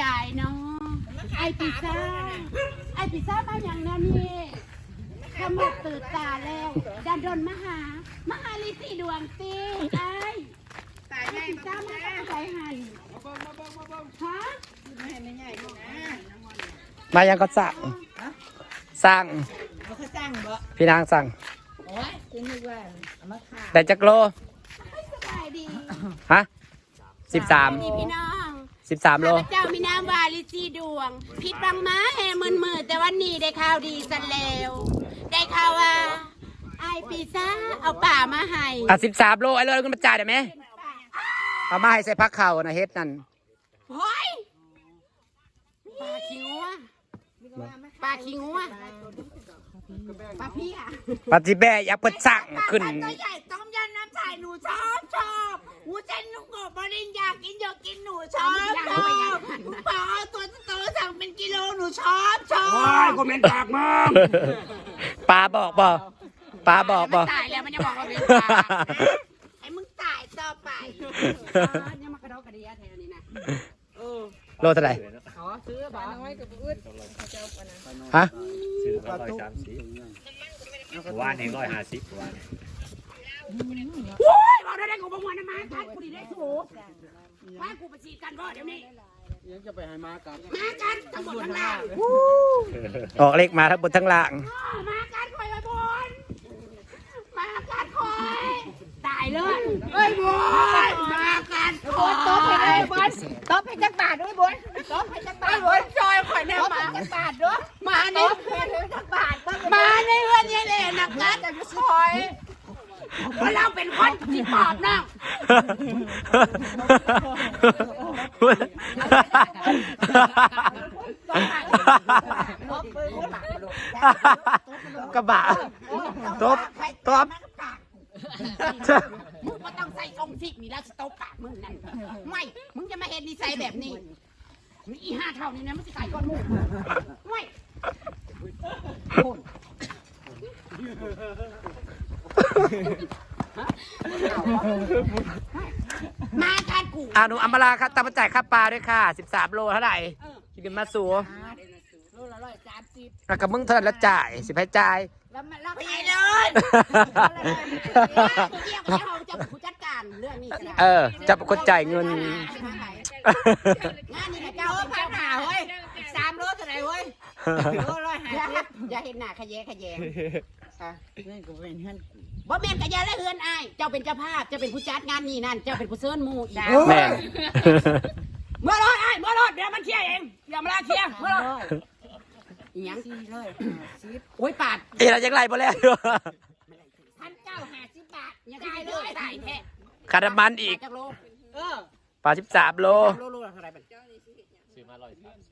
จ่ายเนาะไอพิซซ่าไอพิซซ่ามาอย่างนั้นนี่ขมักตื่นตาแล้วดันดนมาหา มาหาลิสีดวงตีไอตายไอง่ายพิซซ่ามาตั้งใจหันฮะไม่เห็นไม่ใหญ่นะมายังก็สั่งสั่งเขาเขาจ้างบ่พี่นางสั่งโอ้ยคือนึกว่าเอามาขายได้จักโลสบายดีฮะสิบสามนี่พี่น้อง สิบสามโล ข้าพเจ้ามีนามวาลิซีดวง ผิดบังมาแห่มืนมือแต่วันนี้ได้ข่าวดีสันแล้ว ได้ข่าวว่าไอพิซซ่าเอาป่ามาให้อะสิบสามโลไอ้เลยก็มาจ่ายได้ไหมเอามาให้ใส่พักเข่านะเฮ็ดนั่นเฮ้ยปลาขี้งัวปลาขี้งัวปลาพี่อะปฏิแบะอยากเปิดสั่งขึ้น ปลาตัวใหญ่ต้มยำน้ำใสหนูชอบชอบ หูเจนหนูกบบริญญากกินเยอะกินหนูชอบชอบปลาตัวโตๆสั่งเป็นกิโลหนูชอบชอบว้ายคอมเมนต์ปากมึงปลาบอกบอกปลาบอกบอกตายแล้วมันจะบอกเราเป็นปลาไอ้มึงตายต่อไปเนี่ยมากระดอกกระเดียแถวนี้นะโลเท่าไหร่ขอซื้อบ่น้อยกับอึดฮะ ซื้อมาร้อยสามสิบวานเองร้อยห้าสิบวาน โอ้ยบอกได้ได้กูบอกว่าน้ำมันกันกูดีได้สูว่ากูไปฉีดกันบ่เดี๋ยวนี้ยังจะไปให้มากับมากันทั้งหมดทั้งล่างออกเลขมาทั้งบนทั้งล่างอ้อมากันคอยไปบนมากันคอยตายเลยเอ้ยบนมากันคอยโต๊ะไปเลยบอลโต๊ะไปจักบาทด้วยบอลโต๊ะไปจักบาไอ้ทบนจอยคอยแน่โต๊ะไปมาจักบาทด้วยมาในโต๊ะไปจักบาทต้องมาในเรือนยายเล่นักการจะคอย เพราะเราเป็นคนที่ปอบน้องกระบะตบตบมึงก็ต้องใส่ทรงสิกนี่แล้วสต๊อปปากมึงนั่นไม่ มึงจะมาเห็นนิสัยแบบนี้ มีอีห้าเท่านี้นะมันจะใส่ก้อนหมูไม่มาการกูอาหนูอัมมาลาครับตามมาจ่ายค่าปลาด้วยค่ะสิบสามโลเท่าไหร่คิดกันมาสูโลละร้อยสามสิบแล้วกับมึงเท่านั้นแล้วจ่ายสิบให้จ่าย แล้วมันรับไปเลยเรียกว่าเขาจะผู้จัดการเรื่องนี้ก็ได้เออ จะเป็นคนจ่ายเงิน งานนี้นะเจ้าโต๊ะเป็นพัเจ้านหาหาเฮ้ยสามโลเท่าไหร่เว้ยโลร้อยห้าอย่าสิบอย่าเห็นหน้าขยะขยงเงินก็เป็นเงิน บ่แม่นกะยาและเฮือนอายเจ้าเป็นเจ้าภาพเจ้าเป็นผู้จัดงานนี่นั่นเจ้าเป็นผู้เชิญหมู่อีกแม่นเมื่อรอดอายเมื่อรอดเดี๋ยวมันเคลียร์เองอย่ามาลาเคลียร์เมื่อรอดอีหยังสี่ร้อยห้าสิบโอ้ยปาดเอ้ยเรายังไล่บ่แล้วพันเก้าห้าสิบบาทยังได้เลยได้แท้คาร์มันอีกจากโลเออปลาสิบสามโลโลโลละเท่าไหร่เป็นซื้อมาร้อยสามสิบ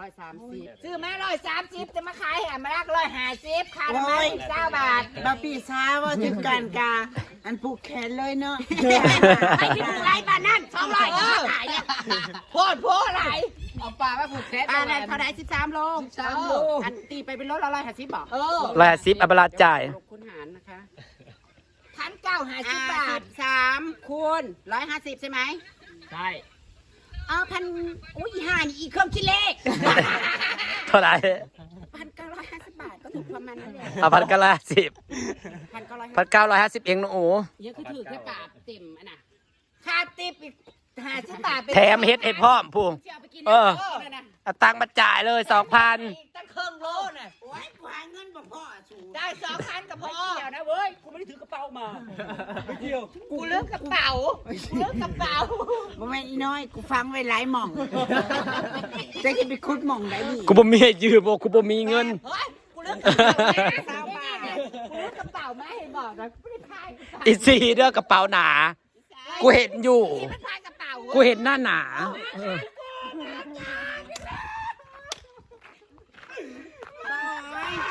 ร้อยสามสิบซื้อมาร้อยสามสิบจะมาขายให้มาลักร้อยห้าสิบค่าน้ำมันเก้าบาทบาปีซาว่าถึงกันกา อันผูกแขนเลยเนาะไอ้ที่มึงไล่บ้านนั่นสองร้อยก็ขายเนี่ยโพดโพดอะไรเอาปลามาผูกแขนปลานั่นเท่าไหร่สิบสามโลสามโลอันตีไปเป็นโลละร้อยห้าสิบบอกเออร้อยห้าสิบอัมมาลาจ่ายลบคูณหารนะคะพันเก้าห้าสิอ่าบบาสิทบสามคูณร้อยห้าสิบใช่ไหมใช่ เอาพันอุ้ยอีห่านี่อีเครื่องคิดเลข เท่าไหร่พันเก้าร้อยห้าสิบบาทก็ถูกประมาณนั้นแหละเอาพันเก้าร้อยห้าสิบพันเก้าร้อยพันเก้าร้อยห้าสิบเองหนูเยอะคือถือแค่ปากเต็มอันน่ะค่าติปอีกห้าสิบบาทเป็นแถมเฮ็ดให้พร้อมพูงเที่ยวไปกินเออเลยนะเอาตังค์มาจ่ายเลยสองพัน กูไม่ได้ถือกระเป๋ามากูเลือกกระเป๋ากูเลือกกระเป๋าบ่แม่นอีน้อย กูฟังไว้หลายหม่องแต่จะไปคุดหม่องได้ดีกูบ่มีให้ยืมบ่กูบ่มีเงินเฮ้ยกูเลือกกระเป๋าแม่สาวบ้านกูเลือกกระเป๋ามาให้บอกนะกูไม่ได้พายกระเป๋าอีซีเด้อกระเป๋าหนา กูเห็นอยู่ ไม่พายกระเป๋ากูเห็นหน้าหนา เออ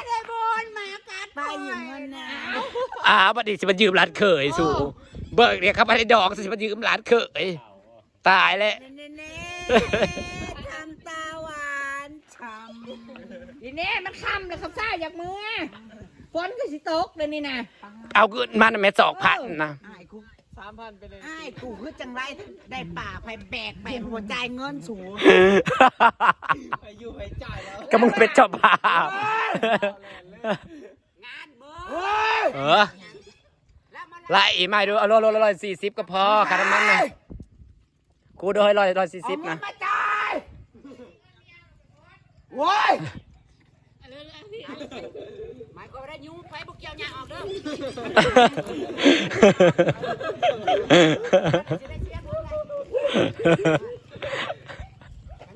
ได้บน มากัดไปอยู่เงินนะอ้าวบัดนี้สิมายืมร้านเขยสู่เบิกเนี่ยครับมาได้ดอกสิมายืมร้านเขยตายแล้วเน่ๆทำตาหวานฉ่ทีนี้มันค่ำแล้วเขาซ่าอยากมือฝนก็สิตกเลยนี่นะเอาเงินมาน่ะแม่สองพันนะำอายกูสามพันไปเลยไอ้ายกูคือจังไรได้ป่าไปแบกไปหัวใจายเงินสูงไปอยู่ไปจ่ายแล้วก็มึงเป็นเจ้าภาพงาน เบอเออไล่ไม่ดูเอาโลโลร้อยสี่สิบก็พอค่าน้ำมันนะกูโดยร้อยร้อยสี่สิบเอาเงินะนมาจ่ายโว้ยหมายความว่าได้ยุ่งไปบุกเกี่ยวหญ้าออกเด้อจะได้เสียบุญเลย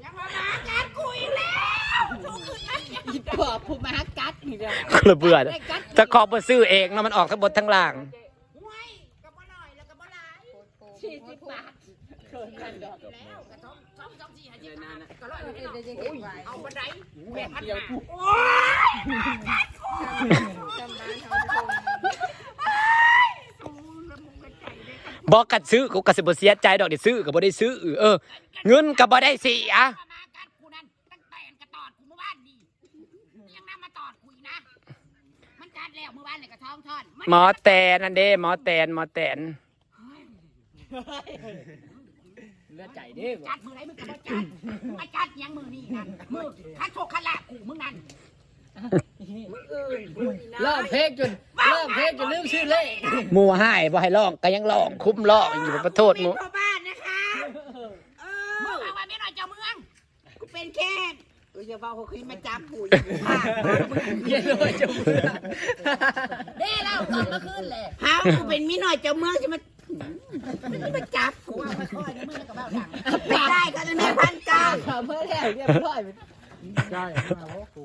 ยังมามาจัดกูอีกแล้วทุกคืนนะ อีดอกผู้มากัดอีกแล้วคนละเบื่อจะขอบมาซื้อเองเนาะมันออกทั้งบนทั้งล่าง ห้วยกับบ่หน่อยแล้วกับบ่หลายสี่สิบบาทเกินกันดอกแล้วกระทบสองสองสี่ห้าสิบห้าก็ร้อยเลยเนาะเอาบันไดแปดพันห้าบอกกัดซื้อกูกสิบเสียใจดอกเดี๋ยวซื้อก็บ่ได้ซื้อเออเงินก็บ่ได้เสีย มากัดกูนั่นตั้งแต่กระตอดกูเมื่อวานดียังนำมาตอดกูอีกนะ มันกัดแล้วเมื่อวานเลยกระท้องทอนหมอแตนนั่นเด้หมอแตนหมอแตนเลือดใจเด้จัดมือไหนมึงก็บ่จัดมาจัดยังมือนี่นั่นมือคัดโชคคัดลากูมึงนั่นเริ่มเพลงจนเริ่มเพลงจนลืมชื่อเลขหมูให้บ่ให้ร้องก็ยังร้องคุ้มร้องอยู่ประโทษหมู พ่อบ้านนะคะ เอ มึ อง เอาไว้ไม่หน่อยเจ้าเมือง กูเป็นแค่เอออย่าบอกเขาคุยมาจับกูอย่ากูพาเย็นเลยจะเบื่อเด้แล้วก่อนเมื่อคืนเลยพากูเป็นมิหน่อยเจ้าเมืองจะมามาจับกูเอาไปค่อยในมือแล้วก็เบ้าดังไม่ได้ก็จะไม่พันเก้าทำเพื่อแล้วเรียบร้อยใช่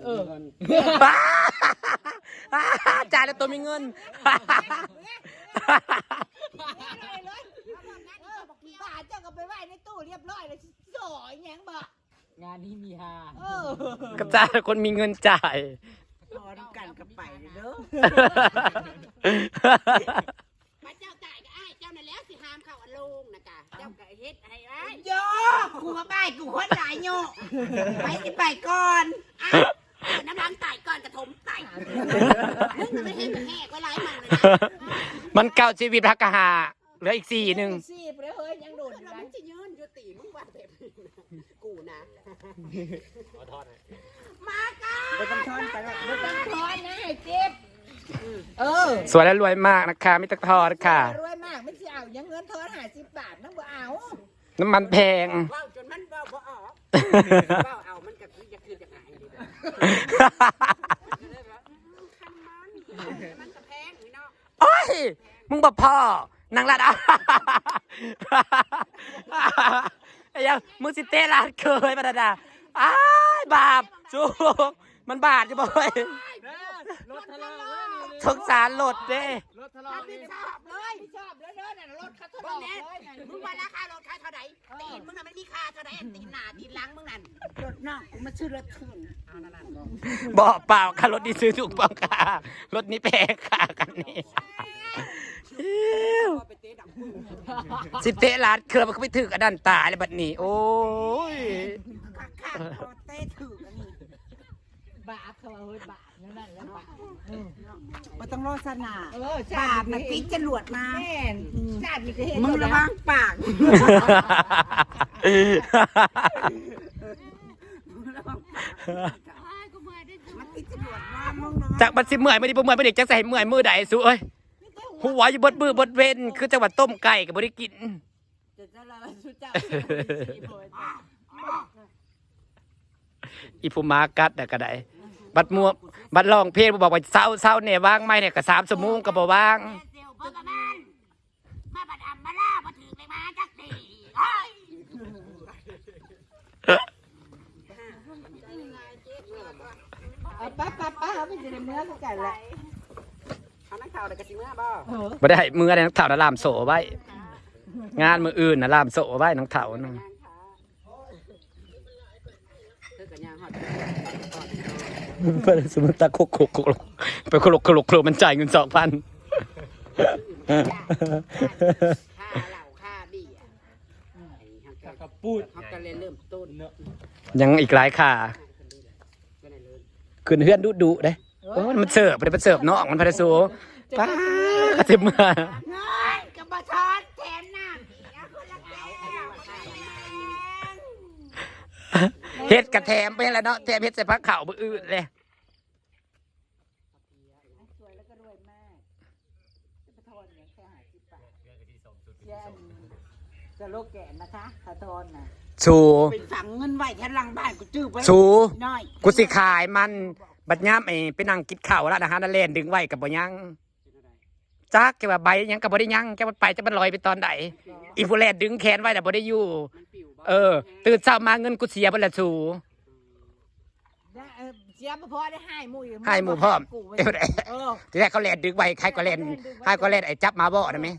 เออจ่ายแล้วตัวมีเงินบ้าเจ้าก็ไปไหว้ในตู้เรียบร้อยแล้วสอยแหงบ่ งานนี้มีฮาเออกับจ่ายแล้วคนมีเงินจ่ายนอนกันกับไปเด้อพระเจ้าจ่ายก็อ้ายเจ้านั่นแล้วสิหามเข้าอันลงนะกะเจ้าก็เฮ็ดให้ไว้โยกูมาไปกูคนหลายโยไปสิไปก่อนอ้าวเอาน้ำล้างไต่ก่อนกระถมไต่มึงจะไม่เห็นแหกไว้หลายมันเลยนะมันเก่าชีวิตพักกะหาเหลืออีกสี่หนึ่งสี่ ขอทอดหน่อยมากันไปต้องช้อนไปแล้วไม่ต้องทอนนะไอ้เจ็บเออสวยและรวยมากนะคะไม่ต้องทอดค่ะ รวยมากไม่ใช่เอายังเงินทอนหาสิบบาทนั่งบ่เอาน้ำมันแพงเว้าจนมันเว้าบ่ออกเว้าเอามันก็คือจะคือจะหายดีนะคันมันมันก็แพงนี่เนาะโอ้ย มึงบอกพ่อนางรัดอะไอ้ยังมึงสิเตะลาดเคยมาดาดา อ้ายบาปจูกมันบาดจะบ่อยรถทะเลาะเว้ยนี่สงสารรถเด้รถทะเลาะรับผินี่ดชอบเลยไม่ชอบเลยเด้อน่ะรถคัททมึองงแน่เลยน่ะมึงว่าราคารถค่าเท่าไหร่ตีนมึงน่ะมันมีค่าเท่าไหร่ตีนหน้าตีนหลังมึงนั่นรถน้องกูมาซื้อรถคืนเอานั่นน่ะบอกเปล่าค่ะรถนี้ซื้อถูกต้องค่ะรถนี้แพงค่ะกันนี้ อิ๊วไปเตะดังมึงสิเตะลาดเคยมันก็ไปถึกอันนั้นตายเลยบัดนี้ โอ้ยข้างข้างๆเอาเต้ถือกันนี่บาปเขาว่าเฮ้ยบาปนั่นนั่นแล้วบาปมันต้องรอสนาเออปากมันปิดจรวดมาแม่นชาติมีแต่เห็นมึงระวังปากมึงระวังปากมันปิดจรวดมามึงระวังจากบัดสิเมื่อยไม่ได้บ่เมื่อยไม่ได้จักใส่เมื่อยมือใดสู้เอ้ย หัวอยู่บดมือบดเวนคือจังหวัดต้มไก่กับบริกินจะจะละสุดเจ้าอีผู้มากัดน่ะก็ไดบัดมัวบัดร้องเพลงบ่บอกว่าเศร้าเศร้าเนี่ยว่างไหมเนี่ยก็สามชั่วโมงก็บ่ว่างเซลเพิ่งประมาณมาบัดอัมมาล่ามาถือไปมาจักตีเฮ้ยเอาป้าป้าป้าเขาไม่จะได้เมื่อกูกันละ เอานักข่าวเด็กกระสิเมื่อบ่บ่ได้ให้มืออะไรนักเถ่านะลามโสไว้ งานมืออื่นนะลามโสไว้นักเถ่านึงเธอกับยางหอดเพิ่นสมมุติตาโคกโคกโคกไปโคลกโคลกโคลกมันจ่ายเงิน2,000ค่าเหล้าค่าเบี้ยไอ้ฮักกะกะกระปูดฮักกะเลยเริ่มต้นเนอะยังอีกหลายค่าก็ได้เลยขึ้นเฮือนดุดุๆเด้โอ้ยมันเสิร์ฟบ่ได้ไปเสิร์ฟน้องมันพะได้สู ป้าก็เจ็บมือเงินกับบัอนแถมน้ำะคะเฮ็ดกระแถมไปแล้วเนาะแถมเฮ็ดใส่ผักเข่าบื้ออื่เลยสวยแล้วก็รวยมากจะทอนเนี่ยแค่หาสิบบาทเยนจะโลกแก่นะคะขอทอนนะชูเป็นฝังเงินไว้แทนหลังบ้านกูจื้อไปสูน้อยกูสิขายมันบัดย่ามไอ้ไปนั่งกินข่าวล้วนะฮะนั่นเล่นดึงไว้กับบ่ยัง จักแกว่าใบยังกับบ่ได้ยังแกมันไปจะมันลอยไปตอนไหนอีผู้แลนดึงแขนไว้แต่บ่ได้อยู่ เออ ตื่นเช้ามาเงินกูเสียเบิดละสูได้เออเสียบ่พอได้ให้หมู่อีกให้หมู่พร้อมกูไว้เดี๋ยวได้เออทีแรกเขาแลนดึงไว้ใครก็แลนใครก็แลนไอ้จับมาบ่นะแม่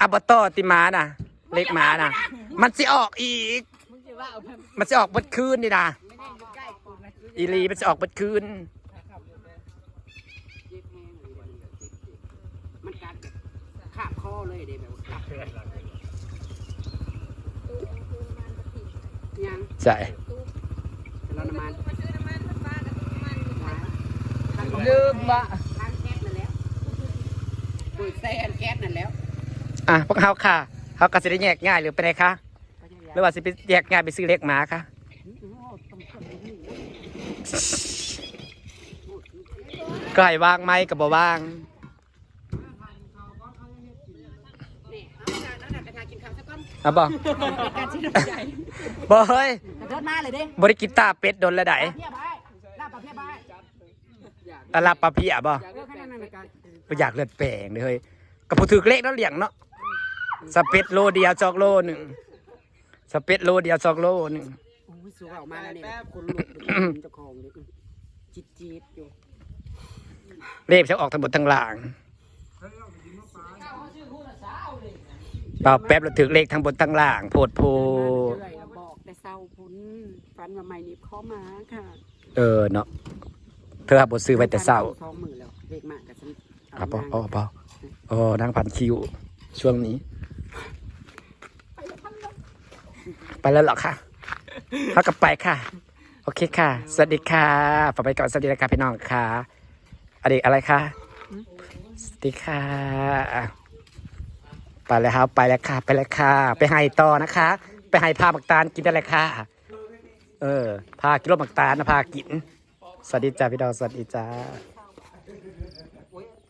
อับตอติมาน่ะ เล็กหมาน่ะ มันสิออกอีกมึงจะ ว่าเอาไปมันสิออกเบัดคืนนี่นะไม่ได้อยู่ใกล้กูนะอีหลีมันสิออกเบัดคืนมันกัดขาบคอเลยเด้แบบกัดยังใช่เราน้ำมันลืมบ่ทางแก๊สนั่นแล้วปุ๋ยแซนแก๊สนั่นแล้ว อะพวกเขาค่ะเขาก็สิได้แยกง่ายหรือไปไหนคะ หรือว่าสิไปแยกง่ายไปซื้อเล็กหมาคะก็ให้วางไหมกับบ่วางนี่เอาละนั่นน่ะไปทานกินข้าวสักก้อนอะบ่การที่เราใหญ่บ่เฮ้ยขอโทษมาเลยเด้บ่ได้กินตาเป็ดโดนแล้วไดเพียบไปลาบปลาเพียบไปอะลาบปลาเพียบ่เออแค่นั้นน่ะการบ่อยากเลือดแปลงเด้อเฮ้ยก็ผู้ถือเลขแล้วเลี้ยงเนาะสเปดโลเดียวจอกโลหนึง สเปดโลเดียวจอกโลหนึงโอ้ยสูออกมาแล้วเนี่ยคนลุกเจ้าของเลยจิตจีดอยู่เลขจะออกทั้งหมดทั้งหลางเปล่าแป๊บแล้วถึงเลขทั้งบนทั้งล่าง โพดโพเรื่อยอะบอกแต่เศร้าพุ้นฟันมาใหม่นิบข้อมาค่ะเออเนาะเธอหับบทซื้อไว้แต่เศร้าสองมือแล้วเลขมากกับฉันอะพอพอพอโอ้นั่งพันคิวช่วงนี้ ไปแล้วหรอคะเขากลับไปค่ะ โอเคค่ะ สวัสดีค่ะฝากไปก่อนสวัสดีนะครับพี่น้องค่ะอดีตอะไรคะสวัสดีค่ะไปแล้วครับไปแล้วค่ะ ไปแล้วค่ะ ไปให้ต่อนะคะ ไปให้พาหมักตาลกินได้เลยค่ะ เออพากินรถหมักตาลนะพากิน สวัสดีจ้าพี่ดอกสวัสดีจ้า